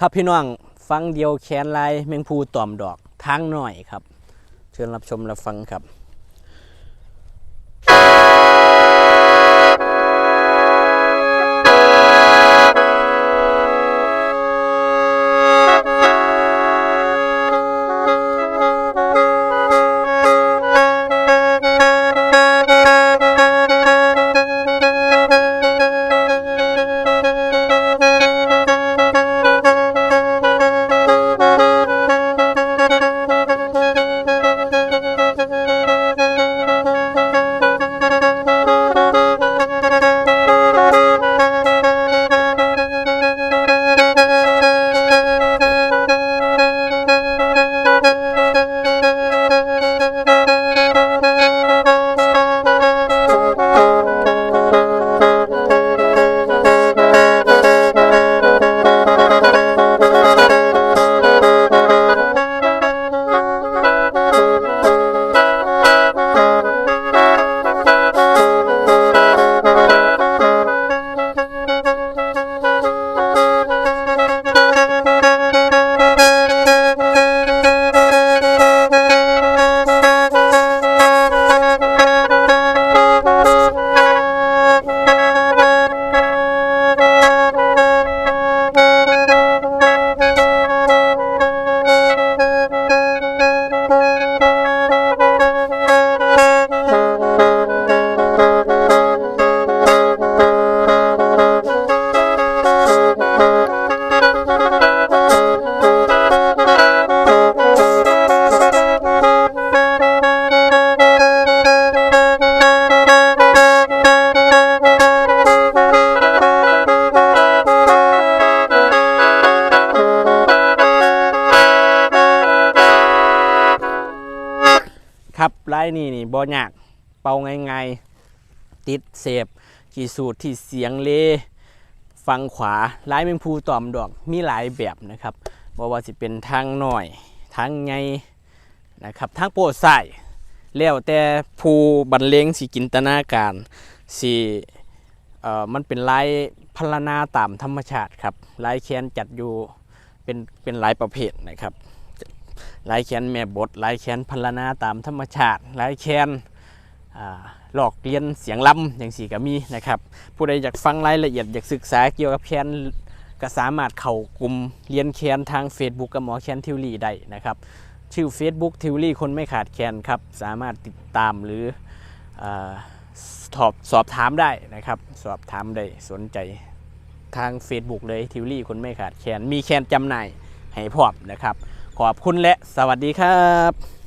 ครับพี่น้องฟังเดียวแขนลายแมงภูตอมดอกทางหน่อยครับ เชิญรับชมรับฟังครับ ครับลายนี่นี่บ่ยากเป่าง่ายๆติดเสพขี่สูตรที่เสียงเลฟังขวาลายแมงภูตอมดอกมีหลายแบบนะครับบ่ว่าสิเป็นทางหน่อยทางไงนะครับทางโปรดใส่แล้วแต่ผู้บรรเลงสิจินตนาการสิเอ่อมันเป็นลายพรรณนาตามธรรมชาติครับลายแคนจัดอยู่เป็นเป็นหลายประเภทนะครับ ลายแคนแม่บทลายแคนพรรณนาตามธรรมชาติลายแคนหลอกเลียนเสียงล้ำอย่างสี่ก็มีนะครับ ผู้ใดอยากฟังรายละเอียดอยากศึกษาเกี่ยวกับแคนก็สามารถเข้ากลุ่มเรียนแคนทาง Facebook กับหมอแคนทิวลี่ได้นะครับชื่อ Facebook ทิวลี่คนไม่ขาดแคนครับ สามารถติดตามหรืออาสอบสอบถามได้นะครับ สอบถามได้สนใจทาง Facebook เลยทิวลี่คนไม่ขาดแคนมีแคนจำหน่ายให้พร้อมนะครับ ขอบคุณและสวัสดีครับ